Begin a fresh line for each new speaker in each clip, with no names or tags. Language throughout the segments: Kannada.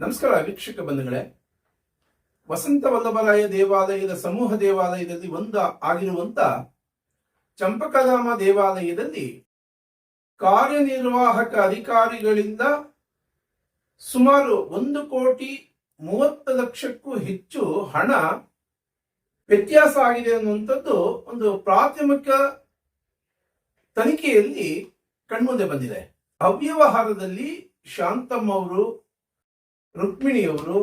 ನಮಸ್ಕಾರ ವೀಕ್ಷಕ ಬಂಧುಗಳೇ. ವಸಂತ ವಲ್ಲಭರಾಯ ದೇವಾಲಯದ ಸಮೂಹ ದೇವಾಲಯದಲ್ಲಿ ಒಂದು ಆಗಿರುವಂತ ಚಂಪಕಧಾಮ ದೇವಾಲಯದಲ್ಲಿ ಕಾರ್ಯನಿರ್ವಾಹಕ ಅಧಿಕಾರಿಗಳಿಂದ ಸುಮಾರು ಒಂದು ಕೋಟಿ ಮೂವತ್ತು ಲಕ್ಷಕ್ಕೂ ಹೆಚ್ಚು ಹಣ ವ್ಯತ್ಯಾಸ ಆಗಿದೆ ಅನ್ನುವಂಥದ್ದು ಒಂದು ಪ್ರಾಥಮಿಕ ತನಿಖೆಯಲ್ಲಿ ಕಣ್ಮುಂದೆ ಬಂದಿದೆ. ಅವ್ಯವಹಾರದಲ್ಲಿ ಶಾಂತಮ್ಮ ಅವರು ರುಕ್ಮಿಣಿಯವರು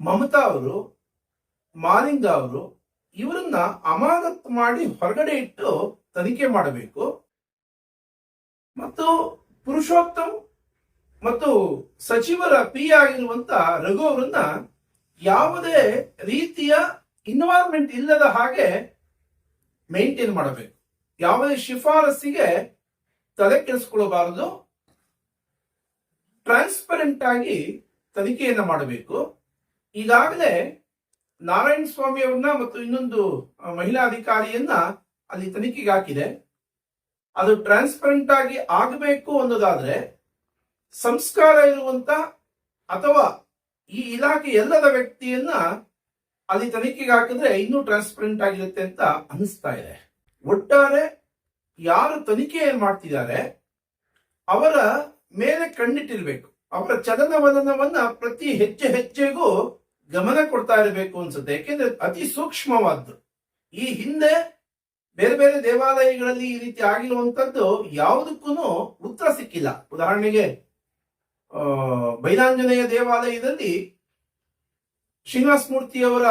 ಮಮತಾ ಅವರು ಮಾಲಿಂಗ ಅವರು ಇವರನ್ನ ಅಮಾನತ್ ಮಾಡಿ ಹೊರಗಡೆ ಇಟ್ಟು ತನಿಖೆ ಮಾಡಬೇಕು. ಮತ್ತು ಪುರುಷೋತ್ತಮ್ ಮತ್ತು ಸಚಿವರ ಪಿ ಆಗಿರುವಂತ ರಘು ಅವರನ್ನ ಯಾವುದೇ ರೀತಿಯ ಇನ್ವಾಲ್ವ್ಮೆಂಟ್ ಇಲ್ಲದ ಹಾಗೆ ಮೇಂಟೈನ್ ಮಾಡಬೇಕು. ಯಾವುದೇ ಶಿಫಾರಸ್ಸಿಗೆ ತಲೆ ಕೆಡಿಸ್ಕೊಳ್ಳಬಾರದು ಟ್ರಾನ್ಸ್ಪರೆಂಟ್ ಆಗಿ ತನಿಖೆಯನ್ನ ಮಾಡಬೇಕು. ಈಗಾಗಲೇ ನಾರಾಯಣ ಸ್ವಾಮಿ ಅವ್ರನ್ನ ಮತ್ತು ಇನ್ನೊಂದು ಮಹಿಳಾ ಅಧಿಕಾರಿಯನ್ನ ಅಲ್ಲಿ ತನಿಖೆಗೆ ಹಾಕಿದೆ. ಅದು ಟ್ರಾನ್ಸ್ಪರೆಂಟ್ ಆಗಿ ಆಗಬೇಕು ಅನ್ನೋದಾದ್ರೆ ಸಂಸ್ಕಾರ ಇರುವಂತ ಅಥವಾ ಈ ಇಲಾಖೆ ಎಲ್ಲದ ವ್ಯಕ್ತಿಯನ್ನ ಅಲ್ಲಿ ತನಿಖೆಗೆ ಹಾಕಿದ್ರೆ ಇನ್ನೂ ಟ್ರಾನ್ಸ್ಪರೆಂಟ್ ಆಗಿರುತ್ತೆ ಅಂತ ಅನಿಸ್ತಾ ಇದೆ. ಒಟ್ಟಾರೆ ಯಾರು ತನಿಖೆ ಮಾಡ್ತಿದ್ದಾರೆ ಅವರ ಮೇಲೆ ಕಣ್ಣಿಟ್ಟಿರ್ಬೇಕು. ಅವರ ಚಲನವಲನವನ್ನ ಪ್ರತಿ ಹೆಜ್ಜೆ ಹೆಜ್ಜೆಗೂ ಗಮನ ಕೊಡ್ತಾ ಇರಬೇಕು ಅನ್ಸುತ್ತೆ. ಯಾಕೆಂದ್ರೆ ಅತಿ ಸೂಕ್ಷ್ಮವಾದ್ದು. ಈ ಹಿಂದೆ ಬೇರೆ ಬೇರೆ ದೇವಾಲಯಗಳಲ್ಲಿ ಈ ರೀತಿ ಆಗಿರುವಂತದ್ದು ಯಾವುದಕ್ಕೂ ಉತ್ತರ ಸಿಕ್ಕಿಲ್ಲ. ಉದಾಹರಣೆಗೆ ಬೈಲಾಂಜನೇಯ ದೇವಾಲಯದಲ್ಲಿ ಶ್ರೀನಿವಾಸ ಮೂರ್ತಿಯವರ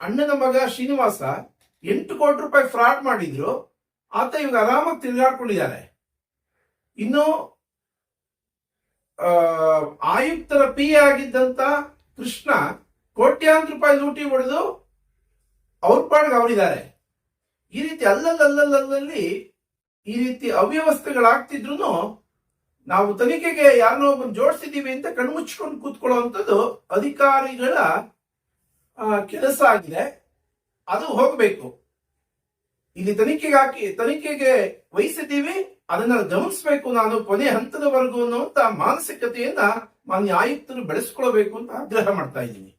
ಅಣ್ಣನ ಮಗ ಶ್ರೀನಿವಾಸ ಎಂಟು ಕೋಟಿ ರೂಪಾಯಿ ಫ್ರಾಡ್ ಮಾಡಿದ್ರು. ಆತ ಇವಾಗ ಆರಾಮಾಗಿ ತಿರುಗಾಡ್ಕೊಂಡಿದ್ದಾರೆ. ಇನ್ನು ಆಯುಕ್ತರ ಪಿ ಆಗಿದ್ದಂತ ಕೃಷ್ಣ ಕೋಟ್ಯಾಂತರ ರೂಪಾಯಿ ಲೂಟಿ ಹೊಡೆದು ಅವ್ರ ಪಾಡ್ಗೆ ಅವರಿದ್ದಾರೆ. ಈ ರೀತಿ ಅಲ್ಲಲ್ಲಲ್ಲಲ್ಲಲ್ಲಿ ಈ ರೀತಿ ಅವ್ಯವಸ್ಥೆಗಳಾಗ್ತಿದ್ರು ನಾವು ತನಿಖೆಗೆ ಯಾರನ್ನೋ ಒಬ್ಬನ ಜೋಡಿಸಿದ್ದೀವಿ ಅಂತ ಕಣ್ಮುಚ್ಕೊಂಡು ಕೂತ್ಕೊಳ್ಳುವಂಥದ್ದು ಅಧಿಕಾರಿಗಳ ಕೆಲಸ ಆಗಿದೆ. ಅದು ಹೋಗಬೇಕು. ಇಲ್ಲಿ ತನಿಖೆಗೆ ಹಾಕಿ ತನಿಖೆಗೆ ವಹಿಸಿದ್ದೀವಿ. ಅದನ್ನ ಗಮನಿಸಬೇಕು ನಾನು ಕೊನೆ ಹಂತದವರೆಗೂ ಅನ್ನುವಂತ ಮಾನಸಿಕತೆಯನ್ನ ಮಾನ್ಯ ಆಯುಕ್ತರು ಬೆಳೆಸ್ಕೊಳ್ಬೇಕು ಅಂತ ಆಗ್ರಹ ಮಾಡ್ತಾ ಇದ್ದೀನಿ.